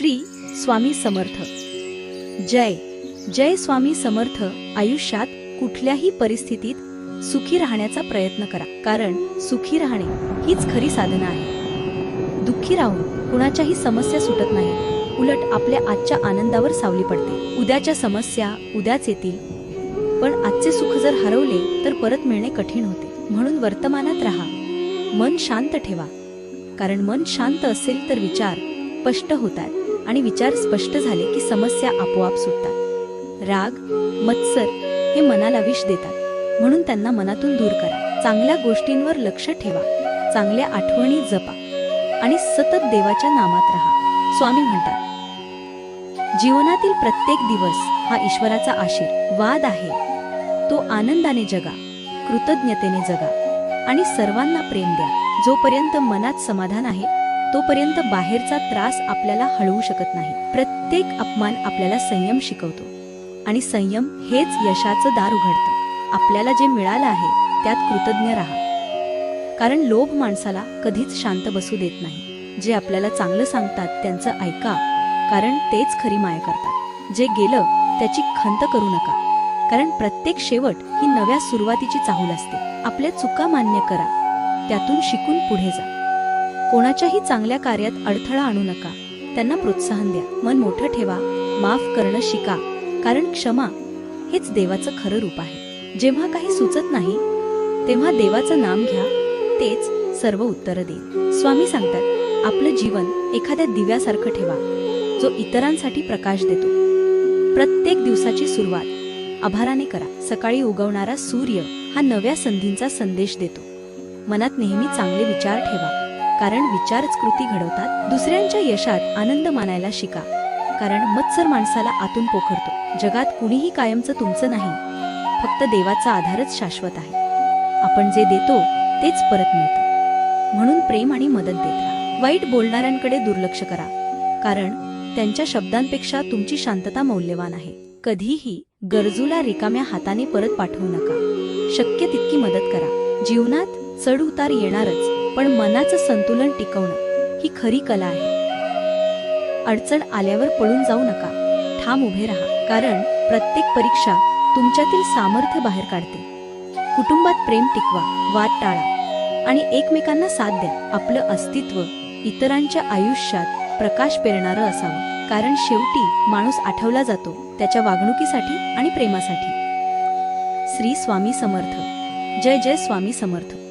श्री स्वामी समर्थ. जय जय स्वामी समर्थ. आयुष्यात कुठल्याही परिस्थितीत सुखी राहण्याचा प्रयत्न करा. कारण सुखी राहणे हीच खरी साधना आहे. दुःखी राहून कुणाच्याही समस्या सुटत नाही. उलट आपल्या आजच्या आनंदावर सावली पडते. उद्याच्या समस्या उद्याच येतील. पण आजचे सुख जर हरवले तर परत मिळणे कठीण होते. म्हणून वर्तमानात राहा. मन शांत ठेवा. कारण मन शांत असेल तर विचार स्पष्ट होतात. आणि विचार स्पष्ट झाले की समस्या आपोआप सुटतात. राग मत्सर हे मनाला विष देतात. म्हणून त्यांना मनातून दूर करा. चांगल्या गोष्टींवर लक्ष ठेवा. चांगल्या आठवणी जपा. आणि सतत देवाच्या नामात राहा. स्वामी म्हणतात जीवनातील प्रत्येक दिवस हा ईश्वराचा आशीर्वाद आहे. तो आनंदाने जगा कृतज्ञतेने जगा. आणि सर्वांना प्रेम द्या. जोपर्यंत मनात समाधान आहे तोपर्यंत बाहेरचा त्रास आपल्याला हळवू शकत नाही. प्रत्येक अपमान आपल्याला संयम शिकवतो. आणि संयम हेच यशाचं दार उघडतं. आपल्याला जे मिळालं आहे त्यात कृतज्ञ राहा. कारण लोभ माणसाला कधीच शांत बसू देत नाही. जे आपल्याला चांगलं सांगतात त्यांचं ऐका. कारण तेच खरी माया करतात. जे गेलं त्याची खंत करू नका. कारण प्रत्येक शेवट ही नव्या सुरुवातीची चाहूल असते. आपल्या चुका मान्य करा. त्यातून शिकून पुढे जा. कोणाच्याही चांगल्या कार्यात अडथळा आणू नका. त्यांना प्रोत्साहन द्या. मन मोठं ठेवा. माफ करणं शिका. कारण क्षमा हेच देवाचं खरं रूप आहे. जेव्हा काही सुचत नाही तेव्हा देवाचं नाम घ्या. तेच सर्व उत्तरं देईल. स्वामी सांगतात आपलं जीवन एखाद्या दिव्यासारखं ठेवा. जो इतरांसाठी प्रकाश देतो. प्रत्येक दिवसाची सुरुवात आभाराने करा. सकाळी उगवणारा सूर्य हा नव्या संधींचा संदेश देतो. मनात नेहमी चांगले विचार ठेवा. कारण विचारच कृती घडवतात दुसऱ्यांच्या यशात आनंद मानायला शिका. कारण मत्सर माणसाला आतून पोखरतो. जगात कुणीही कायमचं तुमचं नाही. फक्त देवाचा आधारच शाश्वत आहे. आपण जे देतो तेच परत मिळतं. म्हणून प्रेम आणि मदत देत राहा. वाईट बोलणाऱ्यांकडे दुर्लक्ष करा. कारण त्यांच्या शब्दांपेक्षा तुमची शांतता मौल्यवान आहे. कधीही गरजूला रिकाम्या हाताने परत पाठवू नका. शक्य तितकी मदत करा. जीवनात चढ उतार येणारच. पण मनाचं संतुलन टिकवणं ही खरी कला आहे. अडचण आल्यावर पळून जाऊ नका. ठाम उभे राहा. कारण प्रत्येक परीक्षा तुमच्यातील सामर्थ्य बाहेर काढते. कुटुंबात प्रेम टिकवा वाद टाळा आणि एकमेकांना साथ द्या. आपलं अस्तित्व इतरांच्या आयुष्यात प्रकाश पेरणारं असावं. कारण शेवटी माणूस आठवला जातो त्याच्या वागणुकीसाठी आणि प्रेमासाठी. श्री स्वामी समर्थ. जय जय स्वामी समर्थ.